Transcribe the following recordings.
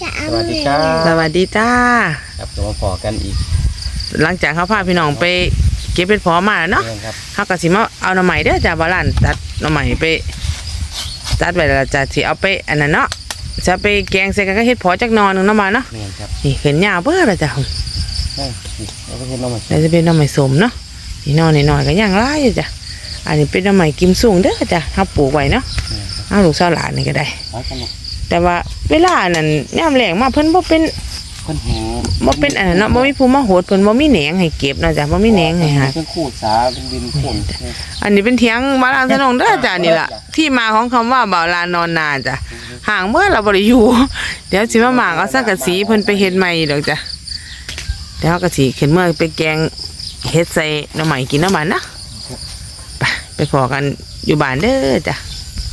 สวัสดีครับ สวัสดีจ้าครับตัวมาพอกันอีก หลังจากเขาพาพี่น้องไปเก็บเป็นพอมาแล้วเนาะเรื่องครับเขาก็สิมาเอาหน่อไม้เด้อจ้าบาลานตัดหน่อไม้ไปตัดไว้แล้วจ้าสิเอาไปอันนั้นเนาะจะไปแกงใส่กันก็เฮ็ดพอจักหนอนหนึงเนาะมาเนาะเรื่องครับนี่ขึ้นยาวเบ้อแล้วจ้าเอ้ยนี่เราก็เห็นน้องมาแล้วจะเป็นหน่อไม้สมเนาะนี่หนอนนี่หน่อยก็ย่างหลายอยู่จ้ะอันนี้เป็นหน่อไม้กิมสูงเด้อจ้ะเฮาปลูกไว้เนาะเอาลูกสาวหลานนี่ก็ได้ไปกันลูก แต่ว่าเวลานั้นยามแรงมาเพิ่นบ่เป็นคนแหงบ่เป็นอันนั้นเนาะบ่มีผู้มาโหดเพิ่นบ่มีแหนงให้เก็บเนาะจ้ะบ่มีแหนงให้หาเป็นคู่สาเป็นดินโคนอันนี้เป็นเถียงบาลานสนองเด้อจ้ะนี่ล่ะที่มาของคำว่าบ่าวลานนอนนาจ้ะห่างเมื่อเราบ่ได้อยู่ เดี๋ยวสิมาหมางเอาสังกะสีเพิ่นไปเฮ็ดใหม่ดอกจ้ะเดี๋ยวเราก็สิขึ้นเมื่อไปแกงเฮ็ดใส่หน่อไม้กินน้ำมันนะไปไปพอกันอยู่บ้านเด้อจ้ะ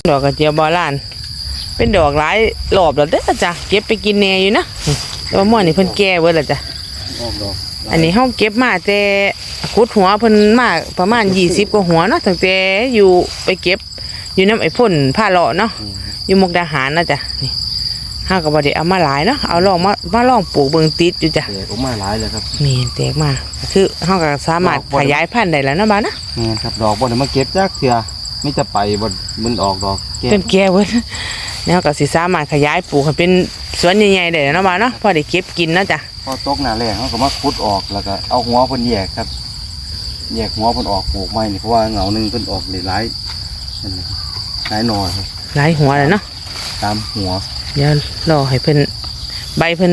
ดอกกระเจียวบาลาน เป็นดอกหลายรอบแล้วเด้อจ้ะเก็บไปกินแหน่อยู่นะแต่ว่าม่วนนี่เพิ่นแก่เบิดแล้วจ้ะดอกดอกอันนี้เฮาเก็บมาแต่ขุดหัวเพิ่นมาประมาณ20กว่าหัวเนาะตั้งแต่อยู่ไปเก็บ อยู่น้ำไอ้พ่นผ้าเลาะเนาะอยู่มุกดาหารนะจ้ะนี่เฮาก็บ่ได้เอามาหลายเนาะเอาลองมามาลองปลูกเบิ่งติดอยู่จ้ะเด็กออกมาหลายเลยครับนี่แตกมาก็คือเฮาก็สามารถขยายพันธุ์ได้แล้วเนาะบ้านะนี่ครับดอกบนมาเก็บจากเถื่อไม่จะไปบนมันออกดอกแก้จนแก่เบิด แล้วก็สิสามารถขยายปลูกให้เป็นสวนใหญ่ๆได้แล้วเนาะบ้าเนาะพอได้เก็บกินเนาะจ้ะพอตกหน้าแรงเขาก็มาขุดออกแล้วก็เอาหัวเพิ่นแยกครับแยกหัวเพิ่นออกปลูกใหม่นี่เพราะว่าเหงาหนึงเพิ่นออกหลายๆนั่นแหละหลายหน่อครับหลายหัวแล้วเนาะตามหัวเดี๋ยวรอให้เพิ่นใบเพิ่น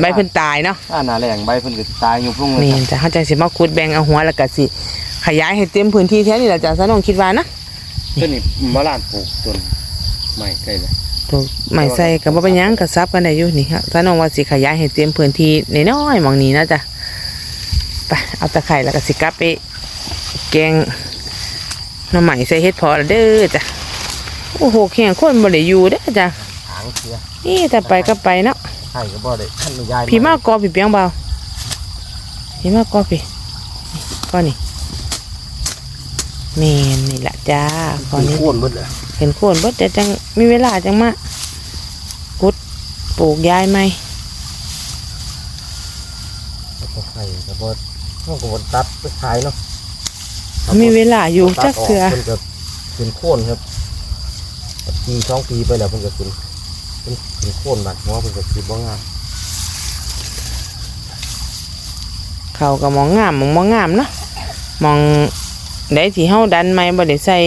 ใบเพิ่นตายเนาะถ้าหน้าแรงใบเพิ่นก็สิตายยุบลงเลยนี่ครับจ้ะเขาจังสิมาขุดแบ่งเอาหัวแล้วก็สิขยายให้เต็มพื้นที่แท้นี่แหละจ้ะสนองคิดว่านะ ต้นนี้มาลานปลูกต้นใหม่ใกล้เลย ถูกไม้ใส่ก็บ่เป็นหยังก็ซับกันได้อยู่นี่ครับสนองว่าสิขยายให้เต็มพื้นที่น้อยๆหมองนี้นะจ้ะไปเอาตะไคร้แล้วก็สิกลับไปแกงหน้ำใหม่ใส่เฮ็ดพอแล้วเด้อจ้ะโอ้โหแข่งคนบ่ได้อยู่เด้อจ้ะหางเสียนี่แต่ไปก็ไปเนาะไข่ก็บ่ได้ท่านไม่ยายพี่มากกอพี่เปียงเบาพี่มากกอพี่ก้อนนี่เมนนี่แหละจ้าก้อนนี้โค่นเบิดเลย เห็นโคนบ่จะจังมีเวลาจังมากุดปลูกย้ายไหมไข่ก็บ่เขาก็บ่ตัดไปขายเนาะมีเวลาอยู่จักเถื่อเพิ่นก็ขึ้นโค่นครับปีสองปีไปแล้วเพิ่นก็ขึ้นเพิ่นขึ้นโค่นบัดหัวเพิ่นก็สิบ่งามเขาก็มองงามมองมองงามเนาะมองได้ที่เฮาดันไหมบ่ได้ใส่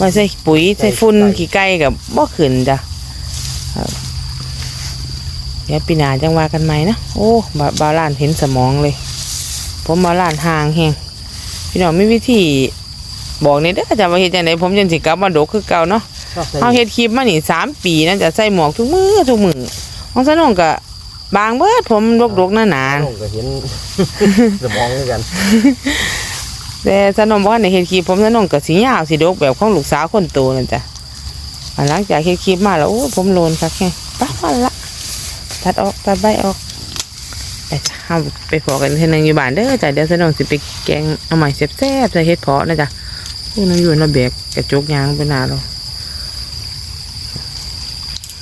บ่ใส่ปุ๋ยใส่ฝุ่นขี้ไก่กับบ่ขึ้นจ้ะครับเดี๋ยวปีหน้าจังว่ากันใหม่นะโอ้บาบาลานเห็นสมองเลย ผมบาลานห่างแฮงพี่น้องมีวิธีบอกนี่เด้อจ้ะว่าเฮ็ดจังไดผมจังสิกลับมาดกคือเก่าเนาะเฮาเฮ็ดคลิปมานี่สามปีนะจะใส่หมวกทุกมือทุกมือของสนองก็บางเบิดผมรกๆหนาน้องก็เห็นสมองเหมือนกันๆ แต่สนองบ่ทันได้เฮ็ดคลิปผมสนองก็สิยาวสิดกแบบของลูกสาวคนโตนั่นจ้ะหลังจากเฮ็ดคลิปมาแล้วโอ้ผมโลนคักแฮงปะมันละตัดออกตัดใบออกไปจ้ะเฮาไปพอกันเทนึงอยู่บ้านเด้อจ้ะเดี๋ยวสนองสิไปแกงเอาใหม่แซ่บๆใส่เฮ็ดเพาะนะจ้ะผู้นึงอยู่ระเบกกระจกยางไปหน้าเรา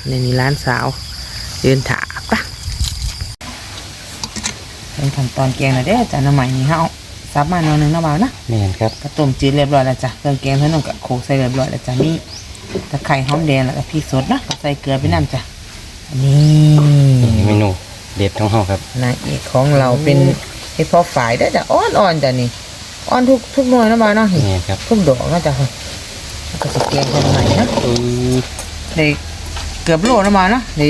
นี่นี่ร้านสาวเดินถาปะเป็นขั้นตอนแกงนะเด้อจ้ะน้ำใหม่นี่เฮา ซับมาหน่อยหนึงเนาะบ่าวนะแม่นครับกระต้มจืดเรียบร้อยแล้วจ้ะเครื่องแกงเท่านั้นก็โขลกใส่เรียบร้อยแล้วจ้ะมีตะไคร้หอมแดงแล้วก็พริกสดนะก็ใส่เกลือไปน้ำจ้ะนี่เมนูเด็ดของเฮาครับนางเอกของเราเป็นเห็ดเพอฝ่ายได้อจ้ะอ่อนๆจ้ะนี่อ่อนทุกทุกหน่วยเนาะบ่าวเนาะนี่แม่นครับทุกดอกเนาะจ้ะแล้วก็จะแกงกันใหม่นะอือได้เกือบโลนะบ่าวเนาะได้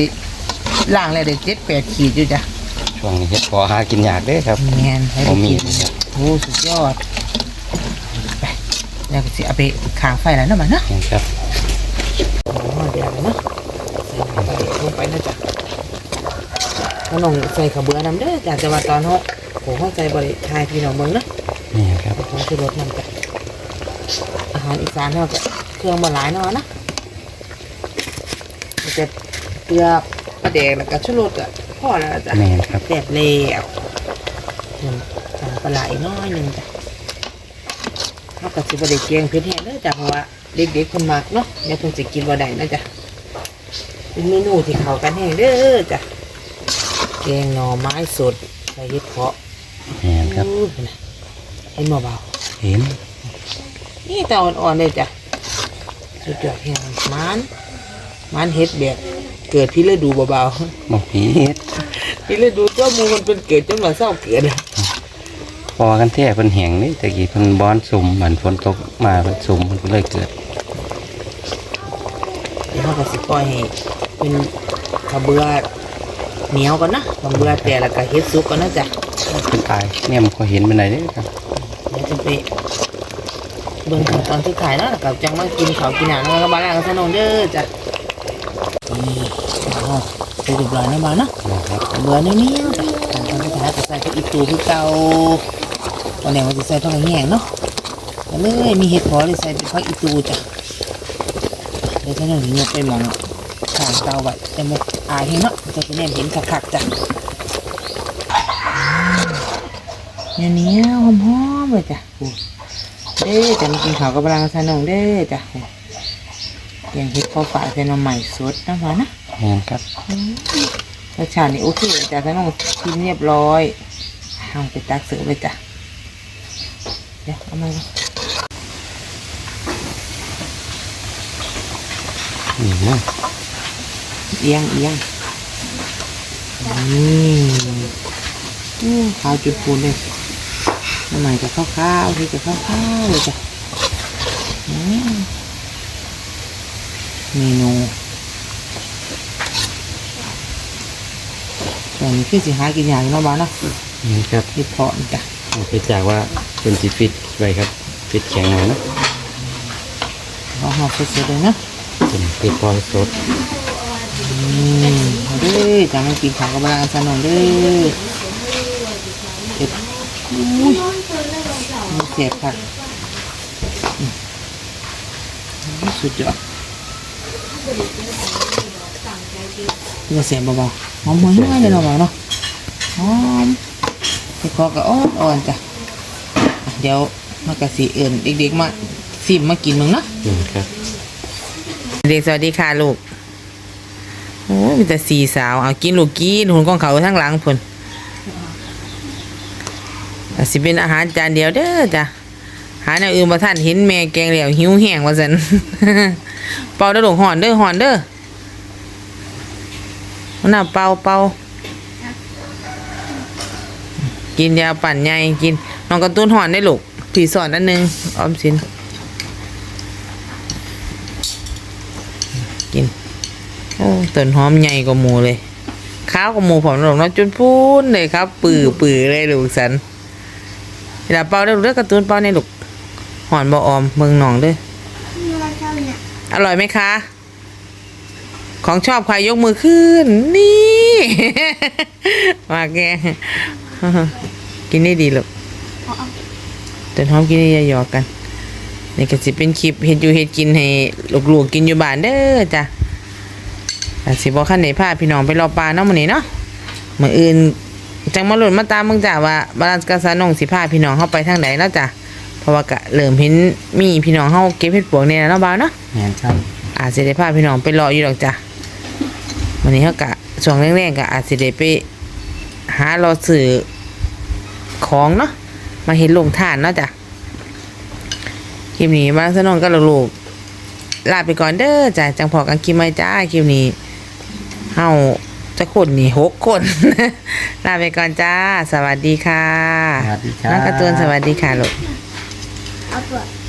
ล่างแล้วได้เจ็ดแปดขีดอยู่จ้ะช่วงนี้เฮ็ดพอหากินยากเด้อครับแมนให้บ่ได้มีกินนะครับ โอ้สุดยอดไปแล้วก็สิเอาไปขางไฟแล้วเนาะบ่าวเนาะแม่นครับโอ้เดี๋ยวเลยเนาะใส่น้ำไปลงไปนะจ๊ะน้องใส่ขาวเบือน้ำเด้อจ้ะแต่ว่าตอนเขาโอ้เขาใส่บริทายพี่น้องเมืองเนาะแม่นครับของชูรสน้ำจ้ะอาหารอีสานเขาจะเครื่องมาหลายเนาะนะมันจะเกลือปลาแดกแล้วก็ชูรสก็พอแล้วล่ะจ้ะแม่นครับแซ่บแล้วน้ำตาล ปลาไหลน้อยหนึ่งจ้ะเขากับสิบไดเกียงเพื่อนแห้งเด้อจ้ะเพราะว่าเด็กๆคนมากเนาะเดี๋ยวเพิ่นจะกินบ่ได้นะจ้ะเป็นเมนูที่เข้ากันแห้งเด้อจ้ะแกงหน่อไม้สดใส่เห็ดเพาะแม่นครับอู้หูนะเห็นเบาเห็นๆนี่ตาอ่อนๆเลยจ้ะสุดยอดแห้งมันมันเห็ดแบบเกิดพี่ฤดูเบาบ่ผิดๆพี่ฤดูเจ้ามูมันเป็นเกิดจนมาเศร้าเกิดอะพ อกันแท้เพิ่นแห้งนี่ตะกี้เพิ่นบอนสุ่มเหมือนฝนตกมาเพิ่นสุ่มเพิ่นก็เลยเกิดเดี๋ยวเราก็สิปล่อยให้เป็นขาวเบือเหนียวก่อนนะขาวเบือแต่แล้วก็เฮ็ดซุปก่อนนะจ๊ะเพิ่นตายเนี่ยมันก็เห็นเป็นไรเด้อครับเดี๋ยวจะไปเบิ่งขั้นตอนที่ขายเนาะแล้วกับจังมากินข้าวกินหนังแล้วก็บ้านแล้วก็สนองเด้อจ้ะนี่อ๋อไปเรียบร้อยนะบ้านเนาะนะครับ เบื่อนี่นี่จ้ะขั้นตอนที่ขายก็ใส่พริกอีตูพริกเก่า วันนี้มันจะใส่ทองแห้งเนาะก็เลยมีเห็ดพอเลยใส่เป็นผักอีตูจ้ะเดี๋ยวจะนั่งยกไปมองข้างเตาไว้แต่มันอายเห็นเนาะจะไปแนมเห็นคักๆจ้ะเนี่ยเนี้ยหอมๆเลยจ้ะเด้อจะมากินข้าวกับพลังสนองเด้อจ้ะแกงเห็ดข้าวฝาใส่หน้ำใหม่สดนะคะนะแม่นครับรสชาตินี่โอเคเลยจ้ะสนองกินเรียบร้อยเอาไปตักเสิร์ฟเลยจ้ะ เดี๋ยวเอามานี่นะเอียงเอียงนี่อู้ข้าวจุดปูนเลยน้ำใหม่จะข้าวข้าวที่จะข้าวข้าวเลยจ้ะอืมเมนูส่วนนี้คือสิหากินอย่างเนาะบ้านเนาะนี่ครับเห็ดเพาะนี่จ้ะ เอาไปจากว่าเป็นสิฟิตไว้ครับ ฟิตแข็งหน่อยนะเอาหอมสดๆเลยเนาะเป็นฟิตพอสดอืมเอาเด้อจะมากินของกับบ้านสนองเด้อเห็ดอุ้ยมันเสียบค่ะอืมสุดยอดมันเสียบเบาๆหอมๆน้อยเลยเนาะเบาเนาะหอม เห็ดเพาะก็อ่อนๆจ้ะอะเดี๋ยวมากระสีเอื่นเด็กๆมาซิมมากินมึงเนาะนี่ครับเด็กสวัสดีค่ะลูกโอ้มีแต่สี่สาวเอากินลูกกินหุ่นของเขาทั้งหลังพุ่นแต่สิเป็นอาหารจานเดียวเด้อจ้ะหาแนวอื่นมาท่านเห็นแม่แกงเหลวหิวแห้งว่าสันเป่าเด้อลูกหอนเด้อหอนเด้อมันน่ะเป่าเป่า กินยาปั่นใหญ่กินน้องการะตุ้นหอนได้ลูกผีสอนอันหนึงออมสินกินโอ้ต้นหอมใหญ่กว่าหมูเลยข้าวกว่าหมูผมหลงเนาะจนพูนเลยครับ ปือปือเลยลูกสันเวลาเป่าได้ลูกเด้อการะตูนเป่าในลูกหอนบ่ออมเมืองหนองเด้ออร่อยไหมคะ ของชอบใครยกมือขึ้น นี่มาแกกินได้ดีลูกต้นหอมกินได้อย่าหยอกกันนี่ก็สิเป็นคลิปเฮ็ดอยู่เฮ็ดกินให้ลูกๆกินอยู่บ้านเด้อจ้ะแต่สิบ่คันได้พาพี่น้องไปรอปลาเนาะมื้อนี้เนาะมื้ออื่นจังมาลุ้นมาตามเบิ่งจ้ะว่าบาลานซ์กบสานงสิพาพี่น้องเฮาไปทางใดเนาะจ้ะเพราะว่าก็เริ่มเห็นมีพี่น้องเฮาเก็บเห็ดปวกนี่แล้วเนาะบ่าวเนาะแม่นครับอาจสิได้พาพี่น้องไปรออยู่ดอกจ้ะ วันนี้เฮาก็ช่วงแรกๆก็อาจสิได้ไปหารอซื้อของเนาะมาเฮ็ดลงทานเนาะจ้ะคลิปนี้บ้านสนองก็ลูกๆลาไปก่อนเด้อจ้ะจังพอกันคลิปใหม่จ้าคลิปนี้เฮาจะคนนี่หกคน ลาไปก่อนจ้า สวัสดีค่ะสวัสดีครับน้องการ์ตูนสวัสดีค่ะลูก เอาเปลือก